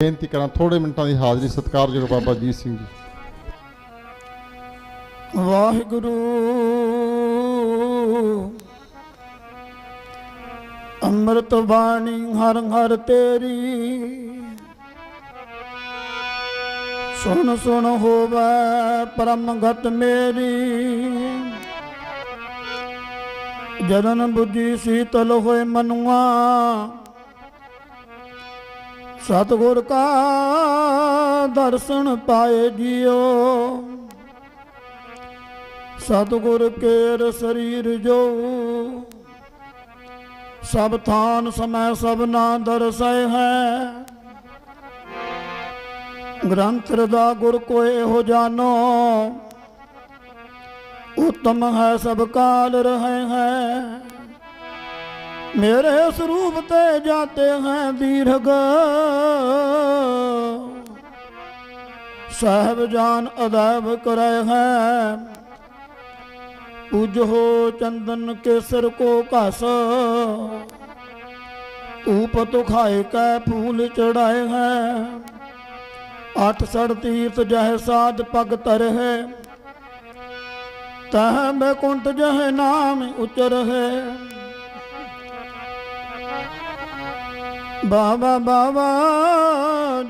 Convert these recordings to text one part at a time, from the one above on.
ਬੇਨਤੀ ਕਰਾਂ ਥੋੜੇ ਮਿੰਟਾਂ ਦੀ ਹਾਜ਼ਰੀ ਸਤਿਕਾਰਯੋਗ ਬਾਬਾ ਜੀਤ ਸਿੰਘ ਜੀ। ਵਾਹਿਗੁਰੂ, ਅੰਮ੍ਰਿਤ ਬਾਣੀ ਹਰ ਹਰ ਤੇਰੀ। ਸੁਣ ਸੁਣ ਹੋਵੇ ਪਰਮ ਮੇਰੀ। ਜਨਨ ਬੁੱਧੀ ਸੀਤਲ ਹੋਏ ਮਨੁਆ ਸਤਿਗੁਰ ਕਾ ਦਰਸ਼ਨ ਪਾਏ ਜਿਓ। ਸਤਿਗੁਰ ਕੇਰ ਸਰੀਰ ਜੋ। ਸਭ ਥਾਨ ਸਮੈ ਸਭ ਨਾ ਦਰਸੈ ਹੈ। ਗ੍ਰੰਥ ਦਾ ਗੁਰ ਕੋਏ ਹੋ ਜਾਨੋ ਉਤਮ ਹੈ ਸਭ ਕਾਲ ਰਹੇ ਹੈ। ਮੇਰੇ ਸਰੂਪ ਤੇ ਜਾਤੇ ਹੈ ਦੀਰਘ। ਸਾਹਿਬ ਜਾਨ ਅਦੈਬ ਕਰੇ ਹੈ। ਉਜਹੋ ਚੰਦਨ ਕੇਸਰ ਕੋ ਘਸ। ਊਪ ਤੋ ਖਾਏ ਕੈ ਫੂਲ ਚੜਾਏ ਹੈ। ਅਠ ਸੜ ਤੀਰਥ ਜਹ ਸਾਧ ਪਗ ਤਰ ਹੈ। ਤਹ ਬੈਕੁੰਠ ਜਹ ਨਾਮ ਉਚਰ ਹੈ। ਬਾਬਾ ਬਾਬਾ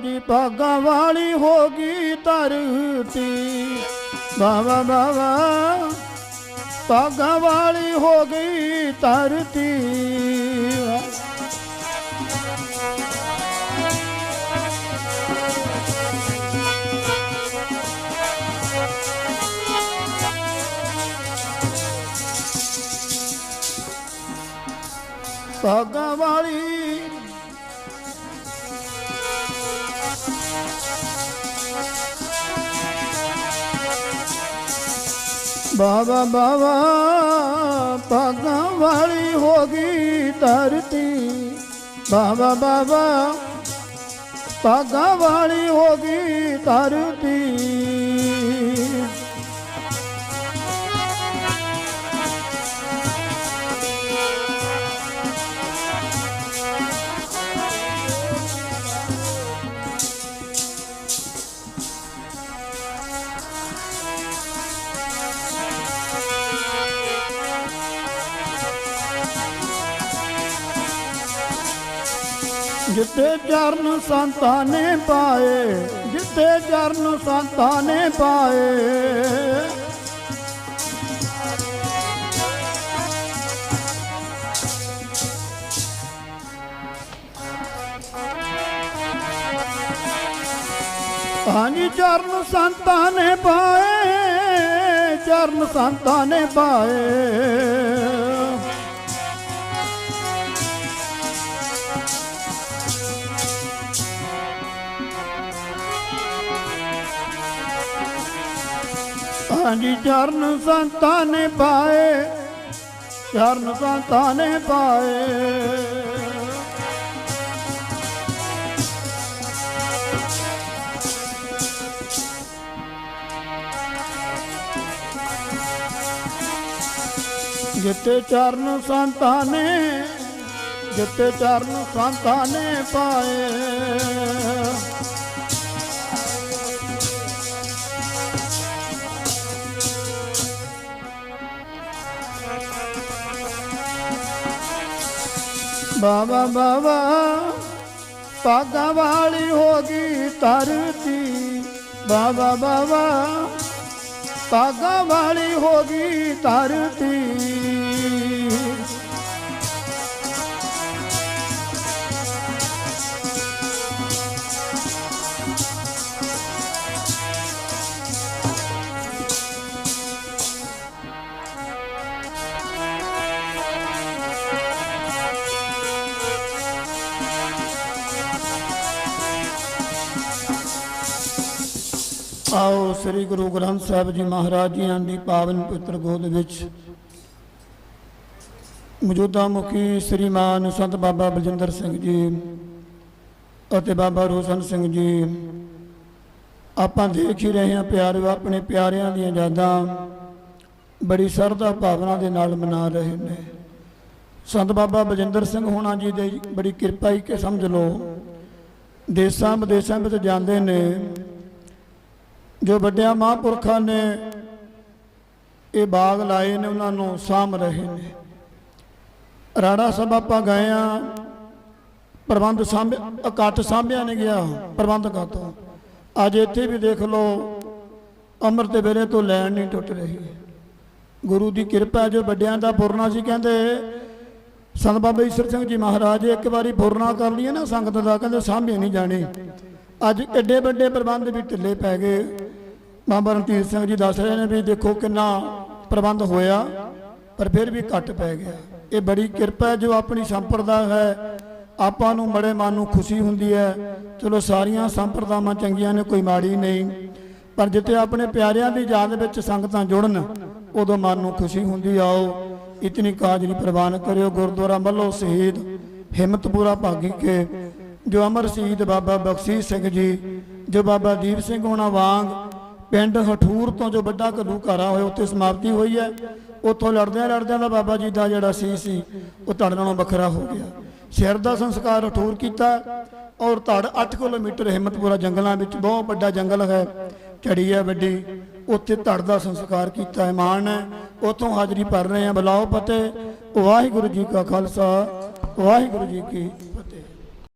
ਦੀ ਭਾਗਾ ਵਾਲੀ ਹੋ ਗਈ ਧਰਤੀ। ਬਾਬਾ ਬਾਬਾ ਭਾਗਾ ਵਾਲੀ ਹੋ ਗਈ ਧਰਤੀ। ਭਾਗਾ ਵਾਲੀ ਬਾਬਾ ਬਾਬਾ ਪਾਗਾਂ ਵਾਲੀ ਹੋ ਗਈ ਧਰਤੀ। ਬਾਬਾ ਬਾਬਾ ਭਾਗਾਂ ਵਾਲੀ ਹੋ ਗਈ ਧਰਤੀ। ਜਿੱਤੇ ਚਰਨ ਸੰਤਾਂ ਨੇ ਪਾਏ, ਜਿੱਤੇ ਚਰਨ ਸੰਤਾਂ ਨੇ ਪਾਏ। ਹਾਂਜੀ, ਚਰਨ ਸੰਤਾਂ ਨੇ ਪਾਏ, ਚਰਨ ਸੰਤਾਂ ਨੇ ਪਾਏ। ਹਾਂਜੀ ਚਰਨ ਸੰਤਾਂ ਨੇ ਪਾਏ, ਚਰਨ ਸੰਤਾਂ ਨੇ ਪਾਏ। ਜਿੱਤੇ ਚਰਨ ਸੰਤਾਂ ਨੇ ਜਿੱਤੇ ਚਰਨ ਸੰਤਾਂ ਨੇ ਪਾਏ। ਬਾਬਾ ਬਾਬਾ ਪਾਗਾ ਵਾਲੀ ਹੋ ਗਈ ਧਰਤੀ। ਬਾਬਾ ਬਾਬਾ ਪਾਗਾ ਵਾਲੀ ਹੋ ਗਈ ਧਰਤੀ। ਆਓ ਸ੍ਰੀ ਗੁਰੂ ਗ੍ਰੰਥ ਸਾਹਿਬ ਜੀ ਮਹਾਰਾਜ ਜੀਆਂ ਦੀ ਪਾਵਨ ਪਵਿੱਤਰ ਗੋਦ ਵਿੱਚ। ਮੌਜੂਦਾ ਮੁਖੀ ਸ੍ਰੀਮਾਨ ਸੰਤ ਬਾਬਾ ਬਲਜਿੰਦਰ ਸਿੰਘ ਜੀ ਅਤੇ ਬਾਬਾ ਰੋਸ਼ਨ ਸਿੰਘ ਜੀ, ਆਪਾਂ ਦੇਖ ਹੀ ਰਹੇ ਹਾਂ ਪਿਆਰੇ ਆਪਣੇ ਪਿਆਰਿਆਂ ਦੀਆਂ ਯਾਦਾਂ ਬੜੀ ਸਰਦਾ ਭਾਵਨਾ ਦੇ ਨਾਲ ਮਨਾ ਰਹੇ ਨੇ। ਸੰਤ ਬਾਬਾ ਬਲਜਿੰਦਰ ਸਿੰਘ ਹੋਣਾ ਜੀ ਦੇ ਬੜੀ ਕਿਰਪਾ ਹੀ ਕਿ ਸਮਝ ਲਓ ਦੇਸਾਂ ਵਿਦੇਸਾਂ ਵਿੱਚ ਜਾਂਦੇ ਨੇ ਜੋ ਵੱਡਿਆਂ ਮਹਾਂਪੁਰਖਾਂ ਨੇ ਇਹ ਬਾਗ ਲਾਏ ਨੇ, ਉਹਨਾਂ ਨੂੰ ਸਾਂਭ ਰਹੇ ਨੇ। ਰਾੜਾ ਸਾਹਿਬ ਆਪਾਂ ਗਏ ਆ, ਪ੍ਰਬੰਧ ਸਾਂਭ ਇਕੱਠ ਸਾਂਭਿਆ ਨਹੀਂ ਗਿਆ ਪ੍ਰਬੰਧਕਾਂ ਤੋਂ ਅੱਜ ਇੱਥੇ ਵੀ ਦੇਖ ਲਓ, ਅੰਮ੍ਰਿਤ ਵੇਲੇ ਤੋਂ ਲੈਣ ਨਹੀਂ ਟੁੱਟ ਰਹੀ। ਗੁਰੂ ਦੀ ਕਿਰਪਾ ਜੋ ਵੱਡਿਆਂ ਦਾ ਪੁਰਨਾ ਸੀ, ਕਹਿੰਦੇ, ਸੰਤ ਬਾਬਾ ਈਸ਼ਰ ਸਿੰਘ ਜੀ ਮਹਾਰਾਜ ਇੱਕ ਵਾਰੀ ਪੁਰਨਾ ਕਰ ਲਈਏ ਨਾ ਸੰਗਤ ਦਾ, ਕਹਿੰਦੇ ਸਾਂਭੇ ਨਹੀਂ ਜਾਣੇ। ਅੱਜ ਐਡੇ ਵੱਡੇ ਪ੍ਰਬੰਧ ਵੀ ਢਿੱਲੇ ਪੈ ਗਏ। ਬਾਬਾ ਰਣਜੀਤ ਸਿੰਘ ਜੀ ਦੱਸ ਰਹੇ ਨੇ ਵੀ ਦੇਖੋ ਕਿੰਨਾ ਪ੍ਰਬੰਧ ਹੋਇਆ, ਪਰ ਫਿਰ ਵੀ ਘੱਟ ਪੈ ਗਿਆ। ਇਹ ਬੜੀ ਕਿਰਪਾ ਜੋ ਆਪਣੀ ਸੰਪਰਦਾ ਹੈ। ਆਪਾਂ ਨੂੰ ਬੜੇ ਮਨ ਨੂੰ ਖੁਸ਼ੀ ਹੁੰਦੀ ਹੈ। ਚਲੋ ਸਾਰੀਆਂ ਸੰਪਰਦਾਵਾਂ ਚੰਗੀਆਂ ਨੇ, ਕੋਈ ਮਾੜੀ ਨਹੀਂ। ਪਰ ਜਿੱਥੇ ਆਪਣੇ ਪਿਆਰਿਆਂ ਦੀ ਯਾਦ ਵਿੱਚ ਸੰਗਤਾਂ ਜੁੜਨ, ਉਦੋਂ ਮਨ ਨੂੰ ਖੁਸ਼ੀ ਹੁੰਦੀ ਆਓ, ਇਤਨੀ ਕਾਜਰੀ ਪ੍ਰਵਾਨ ਕਰਿਓ। ਗੁਰਦੁਆਰਾ ਮੱਲੋ ਸ਼ਹੀਦ ਹਿੰਮਤਪੁਰਾ ਭਾਗੀ ਕੇ, ਜੋ ਅਮਰ ਸ਼ਹੀਦ ਬਾਬਾ ਬਖਸ਼ੀਸ਼ ਸਿੰਘ ਜੀ, ਜੋ ਬਾਬਾ ਦੀਪ ਸਿੰਘ ਹੋਣਾ ਵਾਂਗ ਪਿੰਡ ਹਠੂਰ ਤੋਂ ਜੋ ਵੱਡਾ ਘੱਲੂਘਾਰਾ ਹੋਇਆ, ਉੱਥੇ ਸਮਾਪਤੀ ਹੋਈ ਹੈ। ਉੱਥੋਂ ਲੜਦਿਆਂ ਲੜਦਿਆਂ ਦਾ ਬਾਬਾ ਜੀ ਦਾ ਜਿਹੜਾ ਸੀ ਸੀ, ਉਹ ਧੜ ਨਾਲੋਂ ਵੱਖਰਾ ਹੋ ਗਿਆ। ਸ਼ਹਿਰ ਦਾ ਸੰਸਕਾਰ ਹਠੂਰ ਕੀਤਾ ਔਰ ਧੜ 8 ਕਿਲੋਮੀਟਰ ਹਿੰਮਤਪੁਰਾ ਜੰਗਲਾਂ ਵਿੱਚ ਬਹੁਤ ਵੱਡਾ ਜੰਗਲ ਹੈ, ਝੜੀ ਹੈ ਵੱਡੀ। ਉੱਥੇ ਧੜ ਦਾ ਸੰਸਕਾਰ ਕੀਤਾ ਹੈ, ਮਾਣ ਹੈ। ਉੱਥੋਂ ਹਾਜ਼ਰੀ ਭਰ ਰਹੇ ਆ ਬੁਲਾਓ ਪਤੇ ਵਾਹਿਗੁਰੂ ਜੀ ਕਾ ਖਾਲਸਾ, ਵਾਹਿਗੁਰੂ ਜੀ ਕੀ